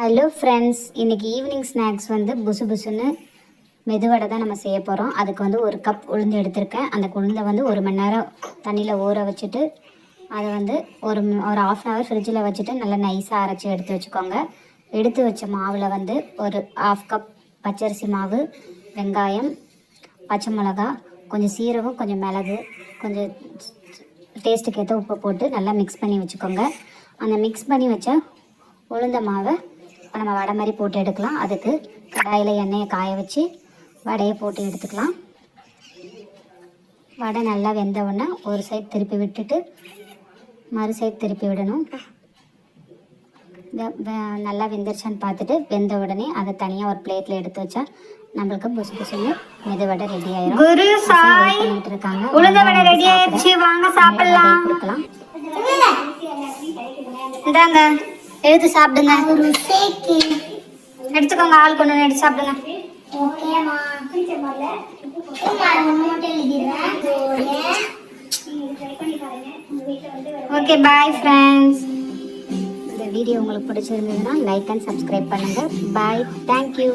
Hello friends இன்னைக்கு evening snacks வந்து புசு புசுன்னு மெதுவடை தான் நம்ம செய்ய போகிறோம் அதுக்கு வந்து ஒரு கப் உளுந்து எடுத்திருக்கேன். அந்த உளுந்தை வந்து ஒரு மணி நேரம் தண்ணியில் ஊற வச்சுட்டு அதை வந்து ஒரு ஒரு ஆஃப் அன் ஹவர் ஃப்ரிட்ஜில் வச்சுட்டு நல்லா நைஸாக அரைச்சி எடுத்து வச்சுக்கோங்க. எடுத்து வச்ச மாவில் வந்து ஒரு ஆஃப் கப் பச்சரிசி மாவு வெங்காயம் பச்சை மிளகா கொஞ்சம் சீரகம் கொஞ்சம் மிளகு கொஞ்சம் டேஸ்ட்டுக்கு ஏற்ற உப்பு போட்டு நல்லா மிக்ஸ் பண்ணி வச்சுக்கோங்க. அந்த மிக்ஸ் பண்ணி வச்ச உளுந்த மாவை இப்போ நம்ம வடை மாதிரி போட்டு எடுக்கலாம். அதுக்கு கடாயில் எண்ணெயை காய வச்சு வடையை போட்டு எடுத்துக்கலாம். வடை நல்லா வெந்த உடனே ஒரு சைடு திருப்பி விட்டுட்டு மறு சைடு திருப்பி விடணும். நல்லா வெந்துருச்சான்னு பார்த்துட்டு வெந்த உடனே அதை தனியாக ஒரு பிளேட்டில் எடுத்து வச்சா நம்மளுக்கு புசு புசுன்னு மெதுவடை ரெடி ஆயிரும். குரு சாய் இருக்காங்க. உளுந்த வடை ரெடி ஆயிடுச்சு. வாங்க சாப்பிடலாம். இந்தாங்க. எடுத்து சாப்பிடுங்க. எடுத்துக்கோங்க ஆள் கொண்டு வந்து எடுத்து சாப்பிடுங்க. ஓகே பாய் ஃப்ரெண்ட்ஸ் இந்த வீடியோ உங்களுக்கு பிடிச்சிருந்ததுன்னா லைக் அண்ட் சப்ஸ்கிரைப் பண்ணுங்கள் பாய் தேங்க்யூ